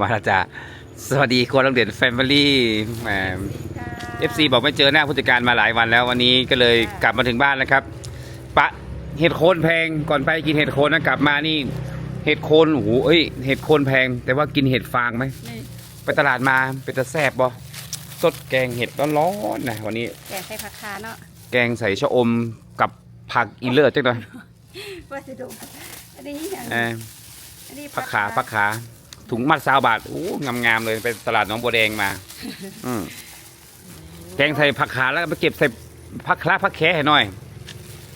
มาแล้วจ้ะสวัสดีครัวโรงเรียนแฟมิลี่แหมเอฟซีบอกไม่เจอหน้าผู้จัดการมาหลายวันแล้ววันนี้ก็เลยกลับมาถึงบ้านนะครับ ปะเห็ดโคนแพงก่อนไปกินเห็ดโคนนะกลับมานี่เห็ดโคนโอ้โหเอ้ยเห็ดโคนแพง แต่ว่ากินเห็ดฟางไหมนี่ไปตลาดมาเป็นตะแซบบ่สดแกงเห็ดร้อนๆนะวันนี้ แกงใส่ผักคาเนาะแกงใส่ชะอมกับผักอีเลิศจังหน่อยวัสดุอันนี้อย่างเอออันนี้ผักขาผักขาถุงมัดซาวบาทโอ้งามๆเลยไปตลาดหน้องบัวแดงมาอืมแกงใส่ผักขาแล้วก็ไปเก็บใส่ผักคลาผักแค่ให้หน่อย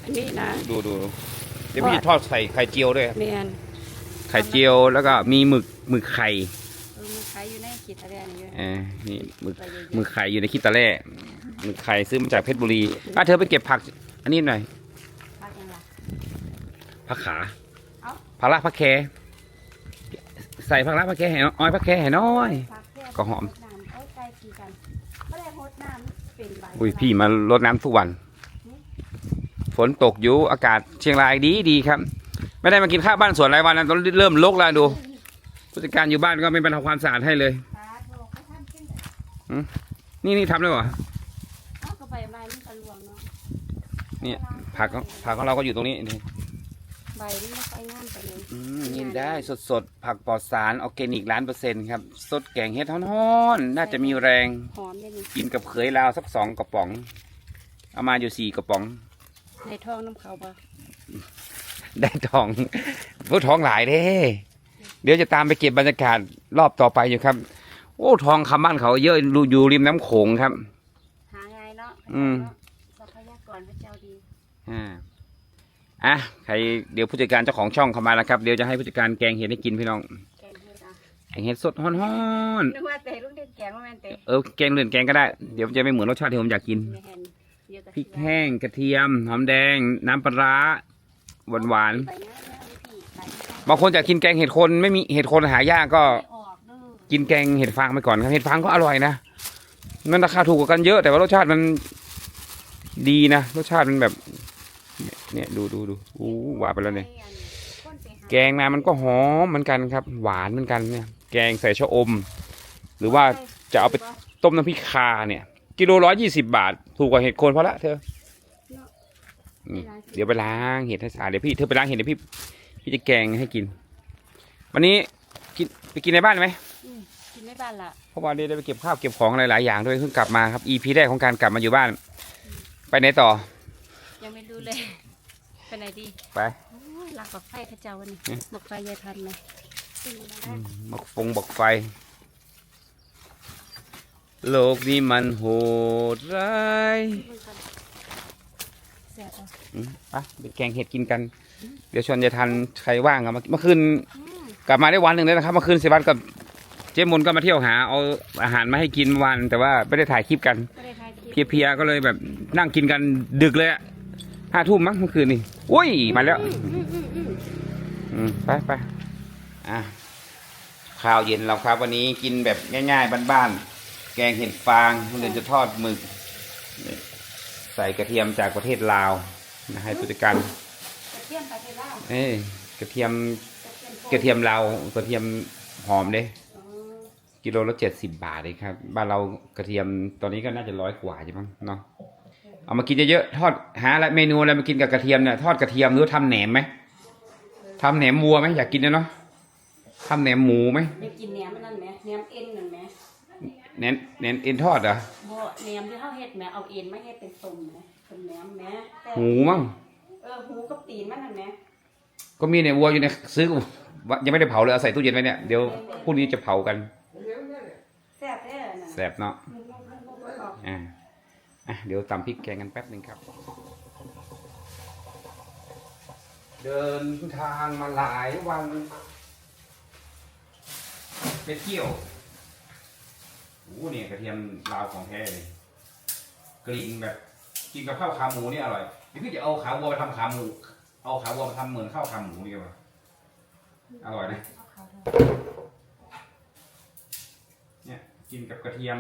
อันนี้นะดูดูดูเดี๋ยวพี่ทอดใส่ไข่เจียวด้วย เมียนไข่เจียวแล้วก็มีหมึกหมึกไข่เออมันขายอยู่ในขีดทะเลนี่อยู่เออนี่หมึกไปเยอะหมึกไข่อยู่ในคิดตะแล่หมึกไข่ซื้อมาจากเพชรบุรีอะเธอไปเก็บผัก อันนี้หน่อยๆผักยังไงผักขาเอ้าผักละผักแค ใส่ผักละผักแคให้น้อยอ้อยผักแคให้น้อยผักแค่ก็หอมรดน้ำเอาไก่กินกันไม่ได้รดน้ำเป็นใบอุ้ยพี่มารดน้ำทุกวัน ฝนตกอยู่อากาศเชียงรายดีดีครับ ไม่ได้มากินข้าวบ้านสวนรายวันนะตอนเริ่มลกแล้วดูผู้จัดการอยู่บ้านก็ไม่บรรเทาความสะอาดให้เลยปลาโทก็ท่านขึ้นแต่นี่นี่ทำได้เหรอ เอาก็ใบไม้นี่ก็รวงเนาะเนี่ย ผักของผักของเราก็อยู่ตรงนี้นี่ ใบนี่ไม่ค่อยงามไปเลยอืมกินได้สดสดๆผักปลอดสารออร์แกนิกล้านเปอร์เซ็นต์ครับ สดแกงเฮ็ดฮ้อนๆน่าจะมีแรง หอมเลยนี่กินกับเขยลาวสักสองกระป๋อง เอามาอยู่สี่กระป๋อง ในท้องน้ำเขาบ่ได้ทอง ผู้ทองหลายเด้ เดี๋ยวจะตามไปเก็บบรรยากาศรอบต่อไปอยู่ครับ โอ้ทองคำบ้านเขาเยอะอยู่ริมน้ำโขงครับ หาง่ายเนาะอืม ทรัพยากรพระเจ้าดี อ่า อะใครเดี๋ยวผู้จัดการเจ้าของช่องเข้ามาแล้วครับเดี๋ยวจะให้ผู้จัดการแกงเห็ดให้กินพี่น้องแกงเฮ็ดอะแกงเห็ดสดฮ้อนนึกว่าเตะลูกเด็กแกงว่าแม่นเตะๆเออแกงเลื่อนแกงก็ได้เดี๋ยวมันจะไม่เหมือนรสชาติที่ผมอยากกินไม่เห็นเยอะกับพริกแห้งกระเทียมหอมแดง น้ำปลาร้าหวานหวานไปนะพี่ไปนะๆบางคนอยากกินแกงเห็ดคนไม่มีเห็ดคนหายากก็ไปออกเด้อกินแกงเห็ดฟางไปก่อนครับเห็ดฟางก็อร่อยนะมันราคาถูกกว่ากันเยอะ แต่ว่ารสชาติมันดีนะรสชาติมันแบบ เนี่ยดูดูดูอู้หวานไปแล้วเนี่ยแกงมามันก็หอมเหมือนกันครับ หวานเหมือนกันเนี่ย แกงใส่ชะอม หรือว่าจะเอาไปต้มน้ำพริกคาเนี่ย กิโลร้อยยี่สิบาท ถูกกว่าเห็ดโคนเพราะละเธออืมเดี๋ยวไปล้างเห็ดให้สะอาดเดี๋ยวพี่เธอไปล้างเห็ดเดี๋ยวพี่พี่จะแกงให้กิน วันนี้กินไปกินในบ้านไหมอืมกินไม่บ้านละเพราะว่าได้ไปเก็บข้าวเก็บของหลายๆอย่างด้วยเพิ่งกลับมาครับ EP แรกของการกลับมาอยู่บ้าน ไปไหนต่อ ยังไม่รู้เลย ไปไหนดีไปโอ้ยหลักบอกไฟพระเจ้าวันนี้เอ๊ะบอกไฟยายทันไหมขึ้นมาได้บักฟงบักไฟ โลกนี้มันโหดร้ายมึงกันเสียเอาอืมไปไปแกงเห็ดกินกัน เดี๋ยวชวนยายทันใครว่างอะมาเมื่อคืนอืมกลับมาได้วันหนึ่งเลยนะครับเมื่อคืนเสวัสดกับเจ๊มนก็มาเที่ยวหาเอาอาหารมาให้กินวัน แต่ว่าไม่ได้ถ่ายคลิปกัน ไม่ได้ถ่ายคลิปเพลียๆก็เลยแบบนั่งกินกันดึกเลยอะ ห้าทุ่มมั้งเมื่อคืนนี่อุ้ยมาแล้วอืมอืมอืมอืมอืมไปไปอะข้าวเย็นเราครับ วันนี้กินแบบง่ายๆบ้านๆแกงเห็ดฟางคุณเดนจะทอดหมึกนี่ใส่กระเทียมจากประเทศลาวนะให้ผู้จัดการกระเทียมไปเทล่าเอ้ยกระเทียมกระเทียมโกระเทียมลาวกระเทียมหอมเด้อ๋อกิโลละเจ็ดสิบบาทเลยครับ บ้านเรากระเทียมตอนนี้ก็น่าจะร้อยกว่าใช่มั้งเนาะ เอามากินเยอะๆทอดหาอะไรเมนูอะไรมากินกับกระเทียมเนี่ยทอดกระเทียมหรือทำแหนมไหมทำแหนมวัวไหมอยากกินนะเนาะทำแหนมหมูไหมอยากกินแหนมอันนั่นไหมแหนมเอ็นนั่นไหมแหนมแหนมเอ็นทอดเหรอบ่แหนมที่เขาเฮ็ดแหมเอาเอ็นมาเฮ็ดเป็นต้มไหมเป็นแหนมแหมแต่หมูมั้งเออหูกับตีนมันนั่นไหมก็มีเนี่ยวัวอยู่ในซื้อยังไม่ได้เผาเลยเอาใส่ตู้เย็นไว้เนี่ยเดี๋ยวพรุ่งนี้จะเผากันแซ่บแท้นั่นแสบเนาะมุกมุกมุกมุกมุกอ่า อะเดี๋ยวตำพริกแกงกันแป๊บหนึ่งครับ เดินทางมาหลายวันไปเที่ยวโอ้เนี่ยกระเทียมลาวของแท้เลยกลิ่นแบบกินกับข้าวขาหมูนี่อร่อยเดี๋ยวพี่จะเอาขาวัวไปทำขาหมู เอาขาวัวไปทำเหมือนข้าวขาหมูนี่กันอร่อยนะเอาเขาเถอะเนี่ยกินกับกระเทียม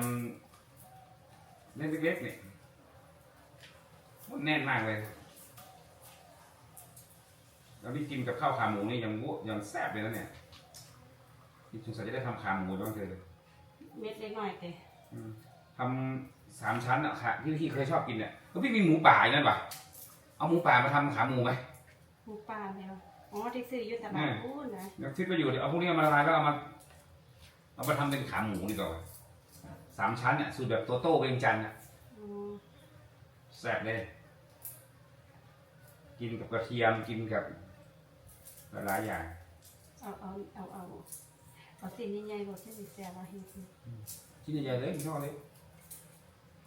เล็กๆเนี่ย แน่นมากเลยแล้วนี่กินกับข้าวขาหมูนี่ยังวุยังแซ่บเลยนะเนี่ยสงสัยจะได้ทำขาหมูบ้างเธอเลยเม็ดเล็กหน่อยเตะอืมทำสามชั้นอะค่ะที่พี่เคยชอบกินเนี่ยแล้วพี่มีหมูป่าอยู่นั่นปะเอาหมูป่ามาทำขาหมูไหมหมูป่าแล้วอ๋อที่ซื้ออยู่ตลาดอู้นะเดี๋ยวคิดไปอยู่เดี๋ยวเอาพวกนี้มาละลายแล้วเอามาเอามาทำเป็นขาหมูดีกว่าสามชั้นเนี่ยสูตรแบบโตโต้เวียงจันทร์อะอ๋อแซ่บเลย กินกับกระเทียมกินกับหลายๆอย่าง เอาเอาเอาเอาเอาสิ่งใหญ่ๆบ่ใช่สิแซ่บว่าเฮ็ดสิชิ้นใหญ่ๆเลยพี่ชอบเลย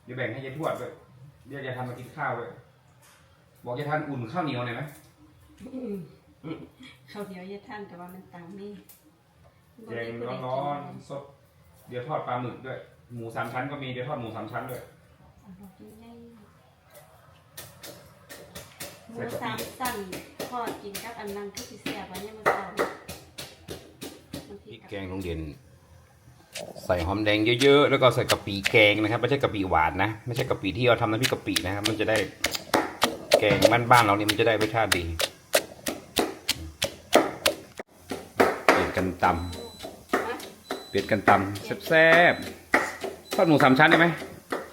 เดี๋ยวแบ่งให้ยายทวดด้วยเดี๋ยวยายทำมากินข้าวด้วยบอกยายทานอุ่นข้าวเหนียวหน่อยไหมข้าวเหนียวเย็ดท่านแต่ว่ามันต่างนี่แกงร้อนๆสด เดี๋ยวทอดปลาหมึกด้วย หมูสามชั้นก็มีเดี๋ยวทอดหมูสามชั้นด้วย เอาดอกใหญ่ๆ หมูสามสั่นทอดกินกับอันนั้นคือสิแซ่บว่าเนี่ยมันเก่ามันพริกแกงโรงเรียนใส่หอมแดงเยอะๆ แล้วก็ใส่กะปิแกงนะครับ ไม่ใช่กะปิหวานนะ ไม่ใช่กะปิที่เราทำน้ำพริกกะปินะครับ มันจะได้แกงบ้านๆเราเนี่ยมันจะได้รสชาติดีเปลี่ยนกันตำเปลี่ยนกันตำแซ่บๆทอดหมูสามชั้นได้ไหม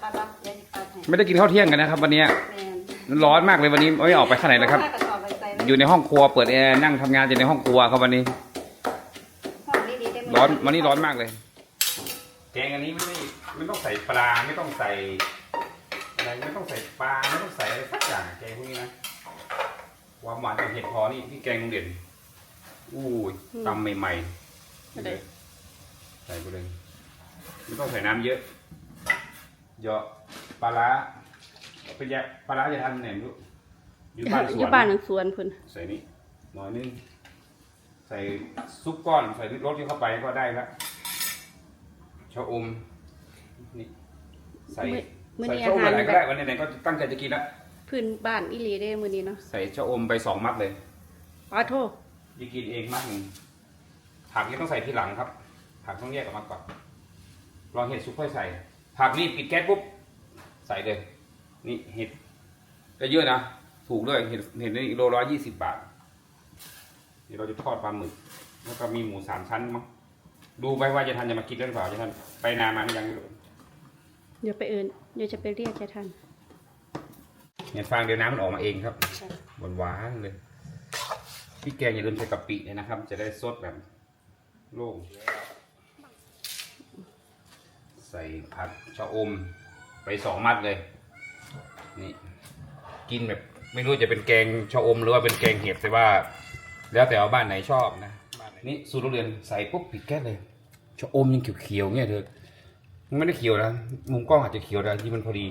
ปลาลับยายปลาให้ไม่ได้กินข้าวเที่ยงกันนะครับ วันนี้ ม่นร้อนมากเลยวันนี้ไม่ออกไปข้างไหนเลยครับเอาผ้ากระสอบไปใส่ไว้อยู่ในห้องครัวเปิดแอร์นั่งทำงานอยู่ในห้องครัวครับวันนี้ ห้องดีๆได้มื้ร้อนวันนี้ร้อนมากเลย แกงอันนี้ไม่ได้ไม่ต้องใส่ปลาไม่ต้องใส่อะไรไม่ต้องใส่ปลาไม่ต้องใส่อะไรสักอย่างแกงพวกนี้นะความหวานกับเห็ดพอนี่ที่แกงลุงเด่นอู้ยตำใหม่ๆนี่เลยใส่ไปเลยไม่ต้องใส่น้ำเยอะเหยาะปลาร้า เป็นยาปลาร้าจะทำไหนไม่รู้อยู่บ้านสอวนยู่บ้านหนังสวนพุ่นใส่นี่หน่อยนึงใส่ซุปก้อนใส่รสที่เข้าไปก็ได้แล้วชะอมนี่ใส่มื้อใส่นี้ชะอาอมหารอะไรแบก็ได้บวันไหนๆก็ตั้งใจจะกินแล้วพื้นบ้านอีหลีเด้มื้อนี้เนาะใส่ชะอมไปสองมัดเลยขอโทษจะกินเองมัดหนึ่งผักนี่ต้องใส่ทีหลังครับ ผักต้องแยกออกมาก่อนลองเห็ดซุปค่อยใส่ ผักนี่ปิดแก๊สปุ๊บ ใส่เลย นี่เห็ดก็เยอะนะ ถูกด้วยเห็ดเห็ดนี่โลร้อยยี่สิบบาทเดี๋ยวเราจะทอดปลาหมึก แล้วก็มีหมูสามชั้นมั้งดูไปว่าจะทันจะมากินได้หรือเปล่าจะทันไปนานมาหรือยังไม่รู้เดี๋ยวไปเอิ้นเดี๋ยวจะไปเรียกจะทันเนี่ยฟางเดี๋ยวน้ำมันออกมาเองครับหวานๆเลยพี่แกงอย่าลืมใส่กะปิเลยนะครับ จะได้สดแบบโล่งใส่ผักชะอมไปสองมัดเลย นี่กินแบบไม่รู้จะเป็นแกงชะอมหรือว่าเป็นแกงเห็ดแต่ว่า แล้วแต่ว่าบ้านไหนชอบนะนี่สูตรโรงเรียนใส่ปุ๊บปิดแก๊สเลยชะอมยังเขียวๆเงี้ยเธอมันไม่ได้เขียวนะมุมกล้องอาจจะเขียวแต่ที่มันพอดี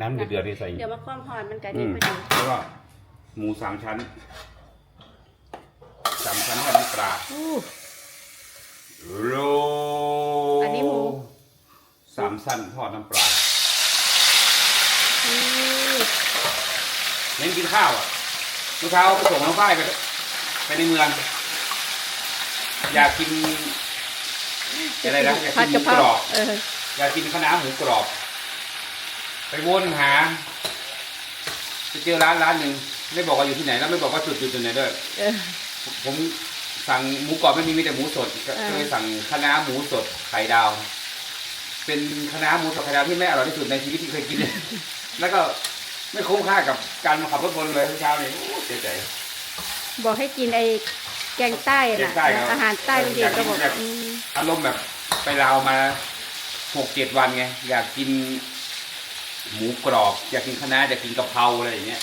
น้ำเดือดๆที่ใส่เดี๋ยวมาความหอนมันก็อืดีมพอดีแล้วก็หมูสามชั้นสามชั้นกับน้ำปลาอู้โลอันนี้หมูสามชั้นทอดน้ำปลาอู้ เน้นกินข้าวอะเมื่อเช้าไปส่งน้องฝ้ายไปไปในเมือง อยากกินอะไรนะอยากผัดกินหกะมูเพกรารอบเอออยากกินข้าวหน้าหมูกรอบ ไปวนหาไปเจอร้านร้านหนึ่งไม่บอกว่าอยู่ที่ไหนแล้วไม่บอกว่าจุดจุดจุดไหนด้วยเออ ผมสั่งหมูกรอบไม่มีมีแต่หมูสดก็อ่าก็เลยสั่งคะน้าหมูสดไข่ดาว เป็นคะน้าหมูสดไข่ดาวที่ไม่อร่อยที่สุดในชีวิตที่เคยกิน แล้วก็ไม่คุ้มค่ากับการมาขับรถบนเลยเช้านี้โอ้เสียใจบอกให้กินไอ้แกงใต้แกน่ะงใต้ครับอาหารใต้มันเด็กก็บอกอยากกินแบบอืมอารมณ์แบบไปลาวมาหกเจ็ดวันไง อยากกิน หมูกรอบ อยากกินคะน้าอยากกินกะเพราอะไรอย่างเงี้ย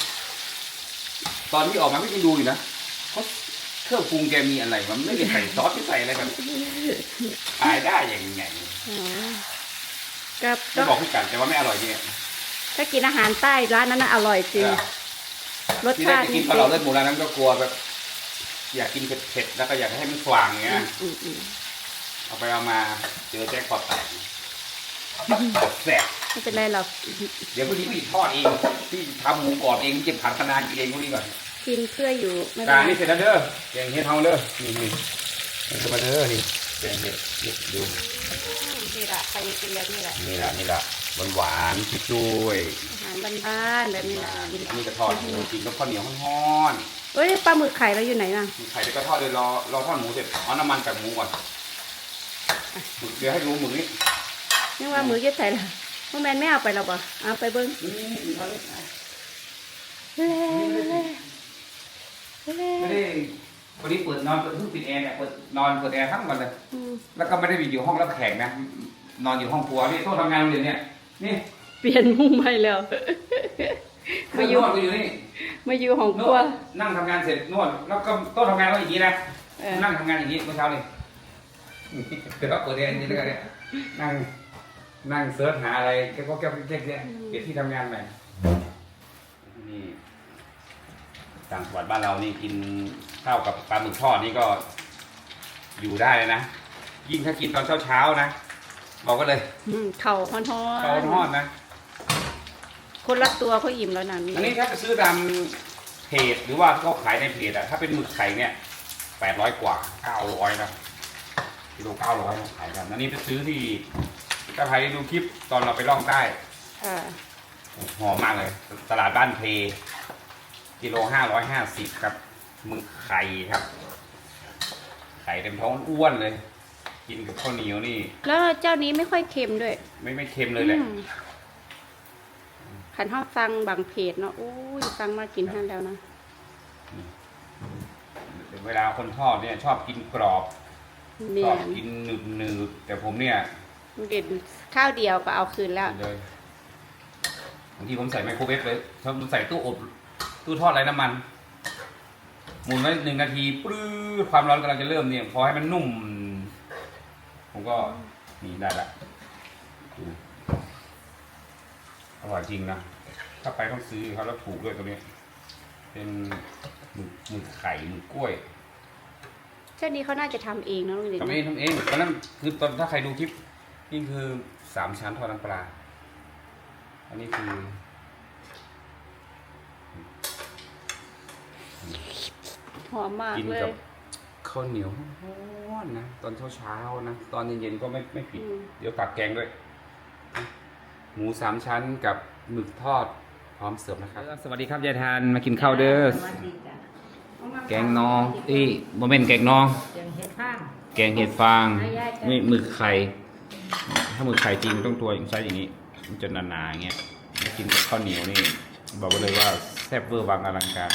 ตอนที่ออกมาไม่ได้ดูอยู่นะเขาเครื่องปรุงแกมีอะไรมันไม่ได้ใส่ซอสไม่ใส่อะไรกันขายได้อย่างไงอ๋อก็ไม่ก็บอกพี่กัดแต่ว่าไม่อร่อยจริง ถ้ากินอาหารใต้ร้านนั้นน่ะอร่อยจริง รสที่ได้ชาติจะกินปลาเหลาเลือดหมูร้านนั้นก็กลัวแบบอยากกินเผ็ดๆแล้วก็อยากให้มันฟางอย่างเงี้ย อืมอืมเอาไปเอามาเจอแจ็คพอตแตกแสบไม่เป็นไรหรอกเดี๋ยวพรุ่งนี้พี่ทอดเองพี่ทำหมูกรอบเองพี่จะผัดคะน้ากินเองพรุ่งนี้ก่อนกินเพื่ออยู่ไม่กาเป็นรไรนี่เสร็จแล้วเด้อแกงเห็ดเฮาเด้อนี่นี่นี่มาเด้อนี่แกงเห็ดนี่ดูนี่แหละใครกินแบบนี้แหละนี่แหละนี่แหละ หวานหวานๆคิดด้วยอาหารบ้านๆแบบนี้แหละอันนี้ก็ทอดหมูกินกับข้าวเหนียวฮ้อนเอ้ยปลาหมึกไข่เราอยู่ไหนน่ะ ๆมีไข่แล้วก็ทอดเลยรอรอทอดหมูเสร็จเอาน้ำมันจากหมูก่อนเดี๋ยวให้ดูหมึกนี่ยังว่ามือจะใส่ละพ่อแม่นไม่เอาไปหรอกบ่เอาไปเบิ้งนี่นี่เอาเลยเล่เล่เล่ไม่ได้วันนี้เปิดนอนเปิดเพิ่งปิดแอร์เนี่ยเปิดนอนเปิดแอร์ทั้งวันเลย อืมแล้วก็ไม่ได้อยู่ห้องรับแขกนะ นอนอยู่ห้องครัวนี่โต๊ะทำงานโรงเรียนเนี่ย นี่เปลี่ยนมุมใหม่แล้ว มาอยู่นวดก็อยู่นี่มาอยู่ห้องนครัววดนั่งทำงานเสร็จนวดแล้วก็โต๊ะทำงานก็อย่างนี้นะเออนั่งทำงานอย่างนี้เมื่อเช้านี่เดี๋ยวก็เปิดแอร์อย่างนี้แล้วกันเนี่ยนั่งนั่งเสิร์ชหาอะไรแกก็แกก็แกเนี่ยเก็บที่ทำงานใหม่นี่ต่างจังหวัดบ้านเรานี่กินข้าวกับปลาหมึกทอดนี่ก็อยู่ได้เลยนะยิ่งถ้ากินตอนเช้าๆนะ บอกก็เลยอืมเข่าฮอนฮอเขาทอดนะ คนละตัวเขาอิ่มแล้วนะนี่อันนี้ถ้าจะซื้อตามเพจหรือว่าเขาขายในเพจอะถ้าเป็นหมึกไข่เนี่ยแปดร้อยกว่าเก้าร้อยนะกิโลเก้าร้อยขายกันอันนี้ไปซื้อที่ถ้าใครดูคลิปตอนเราไปล่องใต้อ่าหอมมากเลย ตลาดบ้านเพกิโลห้าร้อยห้าสิบครับหมึกไข่ครับ ไข่เต็มท้องอ้วนเลย กินกับข้าวเหนียวนี่ แล้วเจ้านี้ไม่ค่อยเค็มด้วย ไม่ไม่เค็มเลยแหละอืมขันห้าฟังบางเพจเนาะอุ้ยฟังมากินท่านแล้วนะเวลาคนทอดเนี่ย ชอบกินกรอบชเนี่อยบกินหนึบหนึบแต่ผมเนี่ยเด็ดข้าวเดียวก็เอาคืนแล้ว เลยบางทีผมใส่ไมโครเวฟเลยผมใส่ตู้อบตู้ทอดไร้น้ำมัน หมุนไว้หนึ่งนาทีปลื้ดความร้อนกำลังจะเริ่มเนี่ยพอให้มันนุ่ม ผมก็นี่ได้ละดูอร่อยจริงนะ ถ้าไปต้องซื้อเขาแล้วถูกด้วยตัวนี้ เป็นหมึกหมึกไข่หมึกกล้วยเจ้านี้เขาน่าจะทำเองนะลุงเด่นทำเองทำเองตอนนั้นคือตอนถ้าใครดูคลิปนี่คือสามชั้นทอดน้ำปลา อันนี้คือหอมมากกินเลกัยบ ข้าวเหนียวร้อนๆนะตอนเช้าๆนะตอนเย็นๆก็ไม่ไม่ผิดอืมเดี๋ยวตักแกงด้วย หมูสามชั้นกับหมึกทอดพร้อมเสิร์ฟนะครับ สวัสดีครับยายทานมากินข้าวเด้อสวัสดีจ้ะแกงนองอีโมเมนแกงนองเจียงเฮ็ดข้างแกงเห็ดฟางนี่หมึกไข่ถ้าหมึกไข่จริงมันต้องตัวอย่างไซส์อย่างนี้มันจะหนาๆอย่างเงี้ยกินกับข้าวเหนียวนี่บอกไว้เลยว่าแซ่บเวอร์วังอลังการ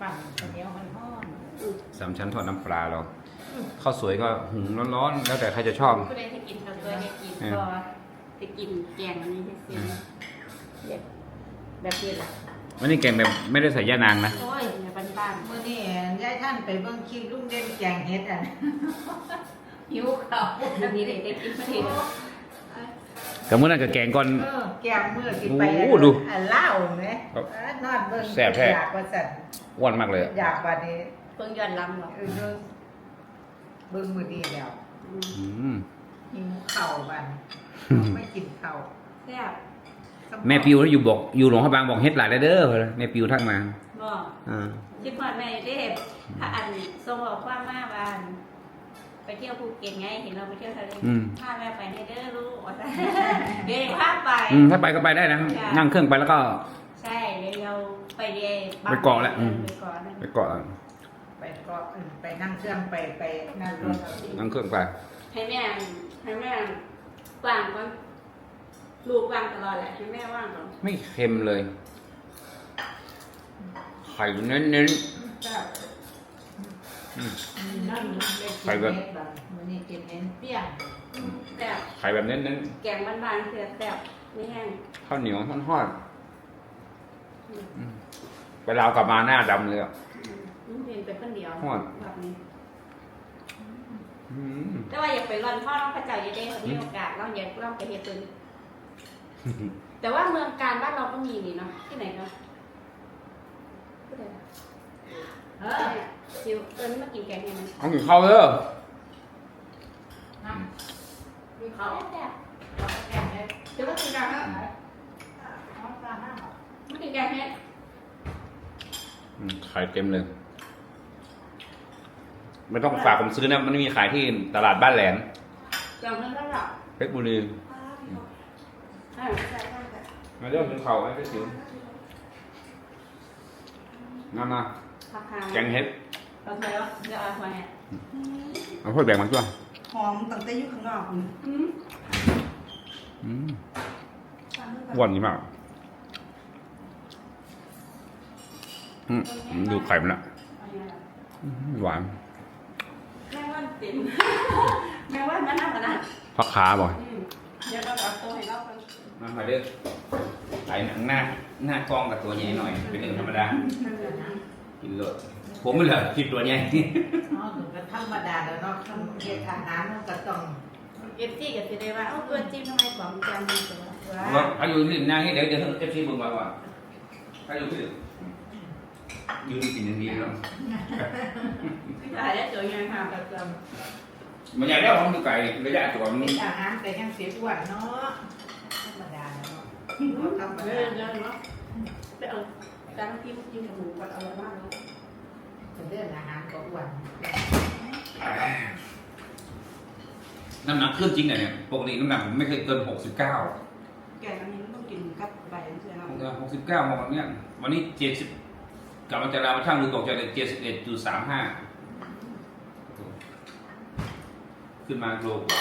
ปั่นข้าวเหนียวมันห้อน สามชั้นทอดน้ำปลาเราข้าวสวยก็หุงร้อนๆแล้วแต่ใครจะชอบก็เลยจะกินกับตัวให้กินเออก็จะกินแกงอันนี้ให้กินแบบนี้แหละวันนี้แกงแบบไม่ได้ใส่ย่านางนะโอ้ยในบ้านเมื่อนี้ยายท่านไปเบิ่งคลิปลุงเด่นแกงเฮ็ดอะๆหิวข้าวแบบนี้เลยได้กินพอดีเลยกับมื้อนั้นกับแกงก่อน เออแกงมื้อกินไปโอ้ดูอันเหล้าแหมครับเออนอนเบิ่งแซ่บแท้ อยากว่าสั่นอ้วนมากเลยอะ อยากว่านี้ เพิ่งย้อนลำหรอกเออเบิ่งเบิ่งมื้อนี้แล้วอืมหิวข้าวบันไม่กินข้าวแซ่บแม่ปิวแล้วอยู่บอกอยู่หลวงพระบางบอกเฮ็ดหลายเด้อแม่ปิวทักมาบ่อ่าคิดว่าแม่ได้พระอันทรงบอกว่ามาบ้าน ไปเที่ยวภูเก็ตไง เห็นเราไปเที่ยวทะเลอืมพาแม่ไปในเด้อลูกว่าซะเดี๋ยวพาไป อืมถ้าไปก็ไปได้นะนั่งเครื่องไปแล้วก็ ใช่เดี๋ยวเราไปเรียนไปเกาะแหละอืม ไปเกาะนั่น ไปเกาะ ไปเก็ไปนั่งเครื่องไปไปนั่งรถเอาสินั่งเครื่องไปให้แม่ให้แม่ว่างก่อนลูกว่างตลอดแหละให้แม่ว่างก่อนไม่เค็มเลย ไข่เน้นนั่งเล่นไปกินเบิ่งเฮ็ดบัดมื้อนี้กินเน้นเปรี้ยงแต่ๆไข่แบบเน้นแกงบ้านๆคือแซ่บไม่แห้งๆข้าวเหนียวทอดๆอืมไปลาวกลับมาหน้าดำเลยอะอืม เรียนไปคนเดียวฮอด แบบนี้ อืมแต่ว่าอย่าไปร่อนพ่อน้องพระเจ้าอย่าได้เขามีโอกาสลองอย่าลองไปเฮ็ดตัวนี้แต่ว่าเมืองการบ้านเราก็มีนี่เนาะที่ไหนเนาะที่ไหนนะเอเอออชิวเออนี่มากินแกงยังไงเอากินข้าวเด้อนั่งมีเขาเขาแซ่บแกงเฮ็ดเดี๋ยวมากินกันครับเอาปลาห้าบาทมากินแกงเฮ็ดอืมไข่เต็มเลย ไม่ต้องฝากผมซื้อนะ มันมีขายที่ตลาดบ้านแหลมแกงเฮ็ดแล้วหรอเพชรบุรีอ่าใช่ใช่ใช่มาเรื่องกินข้าวไอ้เพชรจิ๋วนั่นนะผักหางแกงเห็ดเราเคยว่าจะเอาไปเนี่ยเอาพ่อแบ่งมาช่วยหหอมตั้งแต่อยู่ข้างนอกนี่อืมอืมหวานนี่มากอืมดูไข่มันละเอาอย่างไรล่ะอืมหวานแม่ ว่าเต็ม แม่ว่ามันน่าขนาดผักขาบ่อยอืมเดี๋ยวเราเอาตัวให้เราไปมามาเด้อไข่หนังหน้าหน้ากล้องกับตัวใหญ่หน่อย เป็นเรื่องธรรมดากินเลยผมไม่เหรอกินตัวใหญ่ อ๋อหนูก็ธรรมดาแล้วเนาะทำเฮ็ดอาหารมันก็ต้องเอฟซีกับซีได้ว่าเอาตัวจิ้มทำไมสองจานมีตัวว่าว่าอายุที่นั่งนี่เดี๋ยวเดี๋ยวเอฟซีบึงมาว่าอายุที่ ยืนกินอย่างนี้แล้วพี่ชายได้ตัวยังไงค่ะก็ต้องมันใหญ่แล้วผมดูไก่ระยะตัวมันเฮ็ดอาหารแต่ยังเสียอ้วนเนาะธรรมดาแล้วเนาะบ่ธรรมเอดาอเดี๋ยวเนาะไปเอาจานที่จิ้มหมูกันเอาไว้มากเลยเรื่องอาหารก็อ้วนน้ำหนักขึ้นจริงเนี่ยปกติน้ำหนักผมไม่เคยเกินหกสิบเก้าแกงอันนี้มันต้องกินกับใบนั่นใช่ไหมหกสิบเก้าวันเนี้ยวันนี้เจ็ดสิบ กลับมาจากลามาช่างดูตกใจเลยเจ็ดสิบเอ็ดจุดสามห้าขึ้นมาโลกว่า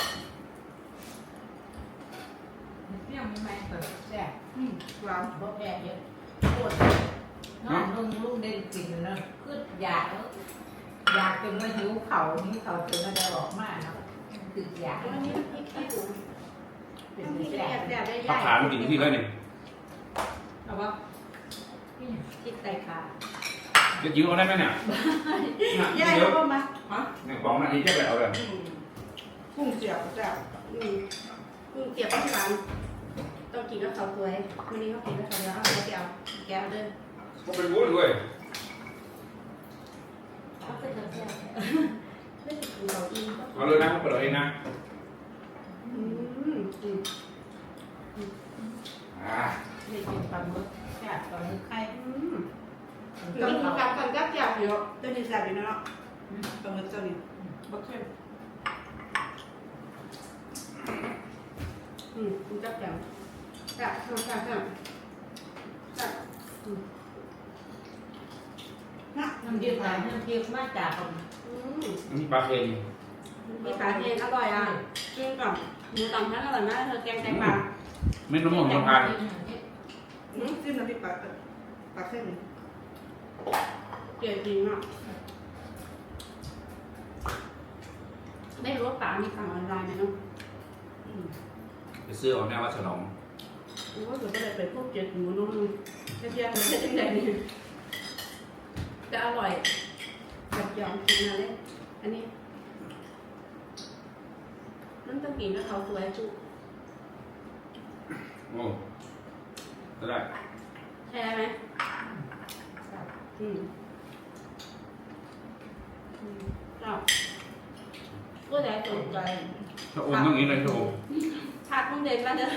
เปรี้ยวไม่แม่ก็แซ่บอืมว้าวบ่แพ้เยอะโคตรน้องลุงลุงเด่นกินเนาะคืออยากอยากจนว่าหิวเข่าหิวเข่าจนว่าได้ออกมาเนาะคืออยากอันนี้พริกขี้หนูเป็เป็นนพริกแซ่แซ่บบได้ผักขามันกินที่แล้วเนี่ยเอาว่าพริกไตขา จะจิ้วเอาได้ไหมเนี่ยยายเดี๋ยวเอามาฮะเนี่ยกล่องนั้นนี่จะไปเอาเลยกุ้งเสียบแซ่บอืมกุ้งเสียบที่ร้านต้องกินกับข้าวสวยวันนี้เขากินกับข้าวเหนียวเอาไปเดียวแก้วเด้อก็เป็นวุ้นด้วยเอาไปเถอะแซ่บไม่ติดกินเราอีกเอาเลยนะเปิดเอาเองนะอืมอืมอ่าได้กินปลาหมึกแซ่บปลาหมึกไข่ อืมกินกับกันกับแก้วเยอะตัวนี้แซ่บอยู่เนาะปลาหมึกตัวนี้บักเข้มอืมกินกับแก้วแซ่บแซ่บแซ่บแซ่บแซ่บอืมนะน้ำเดือดน้ำเดือดมาจากอืมอันนี้ปลาเค็มมีปลาเทนอร่อยอะกินกับหมูตำทั้งอร่อยมากเธอแกงไตปลาเม็ดมะม่วงหิมพานต์อืมจิ้มน้ำพริกปลาปลาเส้น เกลียดจริงอะ ไม่รู้ว่าปลามีสั่งออนไลน์ไหมเนาะอืมไปซื้อเอาแน่ว่าฉลองรู้ว่าจะไปพวกเกลียดหมูนุ่มแค่เพียงไม่ใช่ที่ไหนนี่จะอร่อยแบบยอมกินมาเลย อันนี้มันต้องกินแล้วเขาสวยจุโอ้ก็ได้ ใช่ไหม อืมอืมก็ก็ได้สนใจถ้าโอมต้องอย่างนี้เลยถ้าโอมชาติมึงเด่นมาเด้อ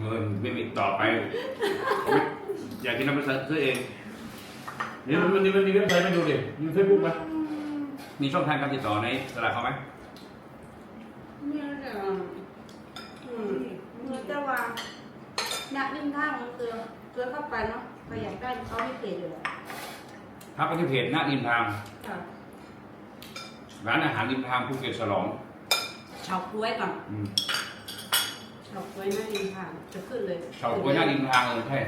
เงินไม่มีต่อไป อยากกินน้ำมันซื้อเองนี่มันมันมันมีเว็บไซต์ไม่ดูดิมีเฟซบุ๊กไหมมีช่องทางการติดต่อในตลาดเขาไหมเนี่ยเดี๋ยวอืมมันจะวาง หนักนิ่มท่างมันเกลือเกลือเข้าไปเนาะใครอยากได้เขาไม่เพจอยู่แล้วทักไปที่เพจหน้าริมทาง ค่ะร้านอาหารริมทางภูเก็ตฉลองเฉาก้วยก่อนอืมเฉาก้วยหน้าริมทางจะขึ้นเลยเฉาก๊วยหน้าริมทางเลยใช่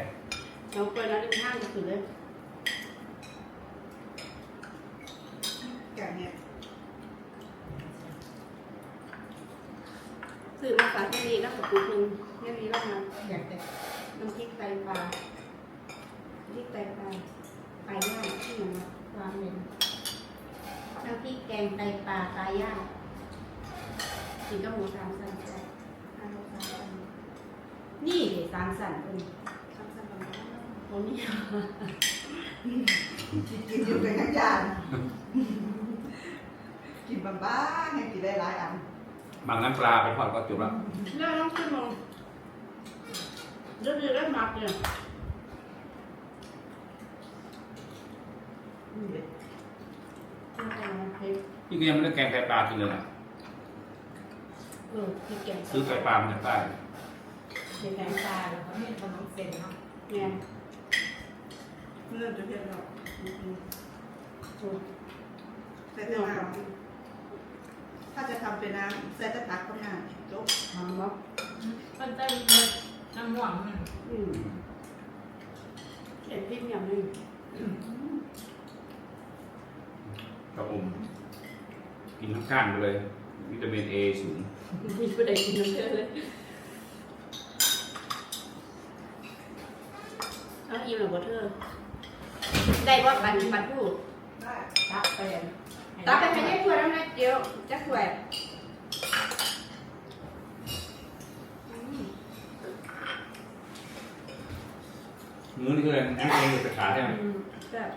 เฉาก้วยหน้าริมทางจะขึ้นเลยแกงเนี่ยซื้อมาฝากที่นี่แล้วกับปุ๊กนึง ไม่มีแล้วนะอยากจะน้ำพริกไตปลาพริกไตปลาปลาย่างที่ไหนวะวางเลยน้ำพริกแกงไตปลาปลาย่างกินกับหมูสามสันใช่อันนี้สามสันนี่เดี๋ยวสามสันเออสามสันประมาณโอ้นี่กินอยู่เป็นทั้งยานกินบ้าๆให้กินได้หลายอันบางน้ำปลาไปทอดก็จบแล้วเรื่องต้องขึ้นลง เรื่องเรื่องมักเนี่ยเอาไปพี่ก็ยังไม่ได้แกงไก่ปลากินเลยนะเออพริกแกงซื้อไก่ปลามาจากใต้เป็นแกงปลาแล้วก็นี่ขนมเส้นเนาะเนี่ยเริ่มจะเพี้ยนแล้วอืมๆแต่เดี๋เดี๋ยยววเอาเถ้าจะทำเป็นน้ำใส่ตะตักก็ง่ายจบหอมบ่มันจะมี น้ำหวานมันอืมเห็นพริกอย่างหนึงกระอมกินทั้งก้านไปเลย วิตามินเอสูงมีประเด็นกินน้ำเยอะเลยเอาอิ่มหรือบ่เธอได้ว่าปันปันผู้ได้ตักไปตักไปให้ได้ถ้วยแล้วนะเดี๋ยวจะถ้วย มือนี่คืออะไรมื้อเองจะขาใช่ไหมอืมแบบ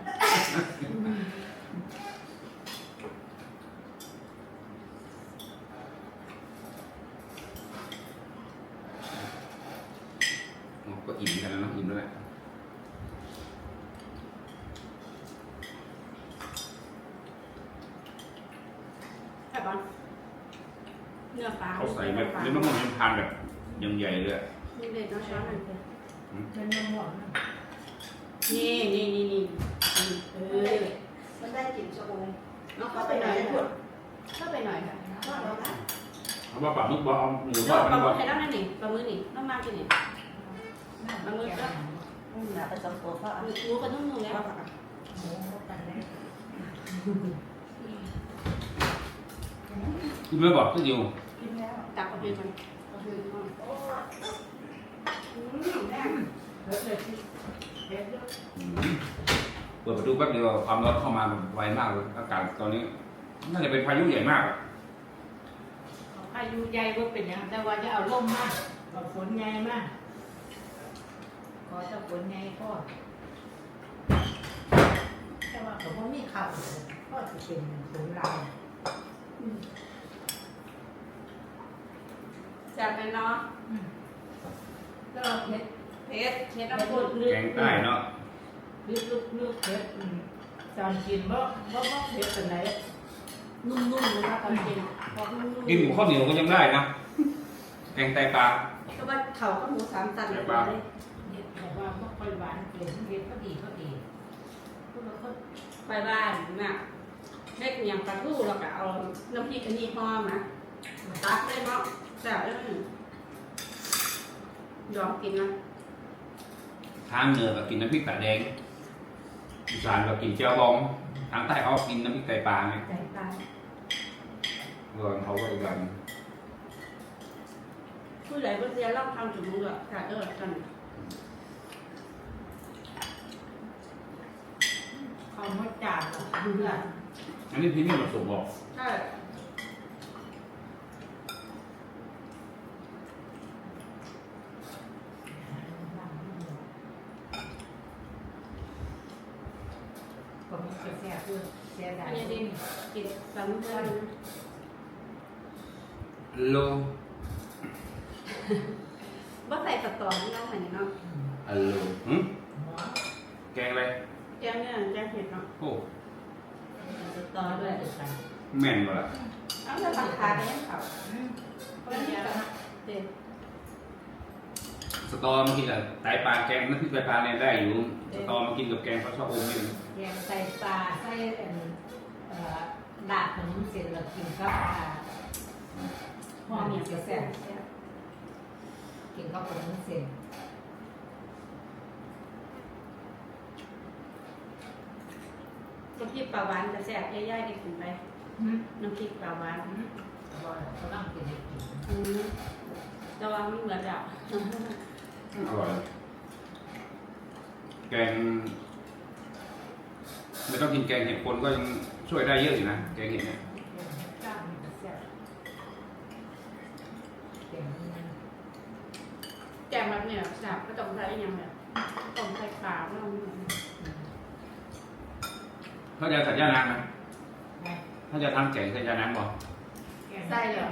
อ๋อก็อิ่มกันแล้วเนอะอิ่มแล้วแหละ แบบว่าเนื้อปลา เขาใส่แบบเนื้อมะม่วงยังทานแบบยังใหญ่เลยอะ นี่เลยน้องช้อนหน่อยเถอะ เป็นน้ำหวานมัน นี่นี่นี่นี่อืมเออมันได้กลิ่นชะอมน้องเข้าไปหน่อยนะเข้าไปหน่อยค่ะทอดแล้วนะเขาบอกปลาหมึกบอกเอาหมูทน้ออดงปมัลานหบมึอกกให้แล้วนั่นนี่ปลาหมึกนี่น้องมากกินนี่มันมืดแล้วอืมน่ะไปสองตัวก็หมูหมูกับนุ่มๆแล้วหมูเข้ากันได้คุณไม่บอกก็อยู่กินแล้วตักเอาไปมันเอาไปมันอืมแม่เลิศเลยที่เด็ดด้วย เปิดประตูแป๊บเดียวความร้อนเข้ามาแบบไวมากเลยอากาศตอนนี้ น่าจะเป็นพายุใหญ่มากอะอายุใหญ่ก็เป็นอย่างแต่ว่าจะเอาล่มมากเอาฝนใหญ่มากขอจะฝนใหญ่ก็แต่ว่าผมว่ามีข่าวก็จะเป็นฝนลายแซ่บไหมเนาะก็เผ็ด เผ็ดเผ็ดน้ำข้นแกงใต้เนาะลึกลึกลึกเผ็ดอืมตอนกินบ่บ่บ่เผ็ดเป็นไรนุ่มๆเลยนะตอนกินพอนุ่มๆกินหมูข้าวเหนียวก็ยังได้นะแกงไตปลาก็ว่าเขาก็หมูสามตันเลยเผ็ดแต่ว่าบ่ค่อยหวานเกินเผ็ดก็ดีก็ดีพูดแล้วก็ไปบ้านน่ะเล็กเมียงปลาทูแล้วก็เอาน้ำพริกอันนี้หอมนะตักได้เนาะแซ่บเลยยอมกินนะ ทางเหนือก็กินน้ำพริกตาแดงอีสานก็กินเจียวบอง ทางใต้เขาก็กินน้ำพริกไตปลาไงใจตายรวมเขาก็อีกแบบผู้ใหญ่ก็เสียเล่าทำถึงมืออะค่ะเออกันเอามาจานเพื่ออันนี้พี่นี่มาส่งบอกใช่ ผมจะแซ่บเพื่อเสียดาย อันนี้ดิกิน สามเดือนโลว่าใส่ตัดต่อที่เราใส่เนาะฮัลโหลหึหมอแกงอะไรแจ้งเนี่ยแจ้งเห็ดเนาะโอ้จะต่อด้วยเดียวกันแม่นบ่ล่ะเอาแต่ตัดขาได้ยังเขาอืมเพราะนี่ก็เด็ดสตอมากินกับไตปลาแกงน้ำพริกไตปลาเนี่ยได้อยู่ สตอมากินกับแกงปลาชะอมนี่แกงใส่ปลาใส่เอิ่มเอ่อ ดาดขนมเสร็จแล้วกินกับอ่าหอมอีกจะแซ่บกินกับขนมเสร็จน้ำพริกปลาหวานจะแซ่บย่ายๆได้กินไปอืมน้ำพริกปลาหวานอืมบ่อยเขาต้องกินให้กินอืมแต่ว่าไม่เหมือนแบบอร่อย แกง ไม่ต้องกินแกงเห็ดคนก็ยัง ช่วยได้เยอะอยู่นะแกงเห็ดเนี่ยจ้ามันจะแซ่บเก่งนะแกงแบบเนี่ยแซ่บก็ต้องใส่อยังแบบต้องใส่ปลาไม่ต้องเขาจะใส่ย่านางไหมไปถ้าจะทำแกงใส่ย่านางบ่แกงใส่เหรอ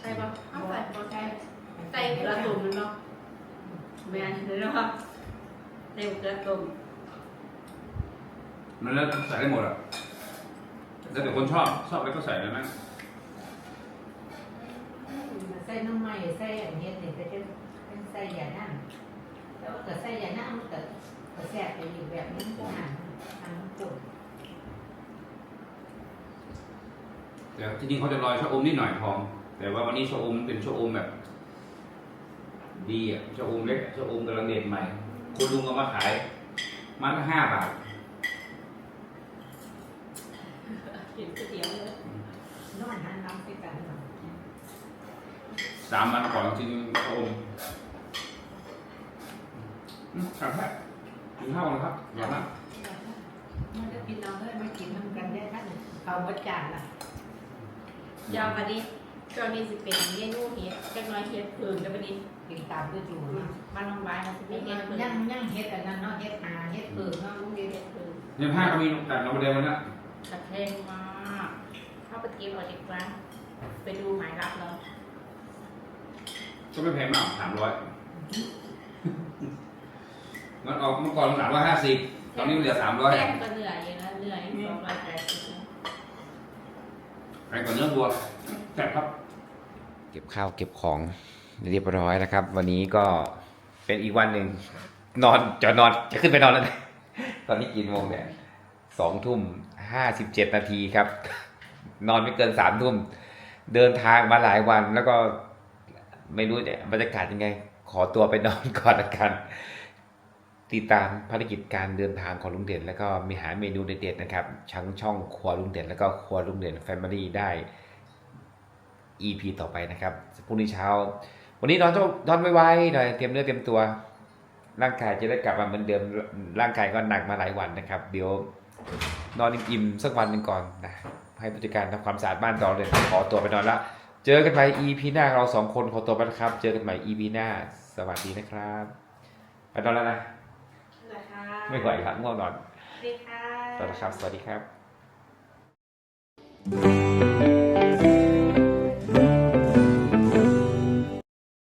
ใส่ปะเอาใส่ปะใส่ใส่เกลือตุ่มมันเนาะแม่นเลยเนาะใส่เกลือตุ่มมันแล้วใส่ได้หมดอะ แล้วแต่คนชอบชอบอะไรก็ใส่แล้วนะใส่น้ำมันใส่อันนี้เนี่ยก็จะเป็นใส่ยานั่นแล้วก็ใส่ยานั่นมันก็ก็แซ่บไปอีกแบบนึงก็หางทางตุ่มแต่ที่จริงเขาจะลอยชะอมนิดหน่อยพอแต่ว่าวันนี้ชะอมเป็นชะอมแบบ ดีอะชะอมเล็กชะอมกำลังเด็ดใหม่ คุณลุงเอามาขายมัดละห้าบาท กินก๋วยเตี๋ยวเลยนอนหันน้ำติดกันหน่อยสามวันก่อนจริงชะอมอืมครับกินข้าวกันครับอย่านะมันจะกินเอาเลยมากินทำกันได้ท่านเขาบดจานล่ะยาวบัดนี้ช่วงนี้สิเป็นเมนูเฮ็ดจักหน้อยเฮ็ดเพิ่งแล้วบัดนี้กินตามด้วยจูนะบ้านน้องบายมันสิมีเฮ็ดเพิ่งยังยังเฮ็ดอันนั้นเนาะเฮ็ดนาเฮ็ดเปิดเนาะลุงเดียวเฮ็ดเพิ่งยังห้าก็มีแต่เราประเดี๋ยวมันนะกระเทงมากเข้า ไปกินออกจากร้านไปดูหมายรับแล้วก็ไม่แพงมากสามร้อยมันออกเมื่อก่อนสามร้อยห้าสิบตอนนี้มันเหลือสามร้อยแป้งก็เหนื่อยอยู่นะเหนื่อยสองร้อยแปดสิบแพงกว่าเนื้อวัวแซ่บครับ เก็บข้าวเก็บของเรียบร้อยนะครับ วันนี้ก็เป็นอีกวันหนึ่งนอนจะนอนจะขึ้นไปนอนแล้วนะตอนนี้กี่โมงเนี่ยสองทุ่มห้าสิบเจ็ดนาทีครับ นอนไม่เกินสามทุ่มเดินทางมาหลายวัน แล้วก็ไม่รู้เนี่ยบรรยากาศยังไง ขอตัวไปนอนก่อนละกัน ติดตามภารกิจการเดินทางของลุงเด่น แล้วก็มีหาเมนูเด็ดๆนะครับทั้งช่องครัวลุงเด่น แล้วก็ครัวลุงเด่นแฟมิลี่ได้ EP ต่อไปนะครับพรุ่งนี้เช้า วันนี้นอนต้องนอนไวๆหน่อยเตรียมเนื้อเตรียมตัว ร่างกายจะได้กลับมาเหมือนเดิมร่างกายก็หนักมาหลายวันนะครับ เดี๋ยวนอนอิ่มๆสักวันหนึ่งก่อนนะ ให้ผู้จัดการทำความสะอาดบ้านต่อเลย ขอตัวไปนอนละ เจอกันใหม่ EP หน้าเราสองคนขอตัวไปนะครับ เจอกันใหม่ EP หน้า สวัสดีนะครับไปนอนแล้วนะนะคะไม่ไหวครับง่วงนอนสวัสดีค่ะสวัสดีครับ สวัสดีครับ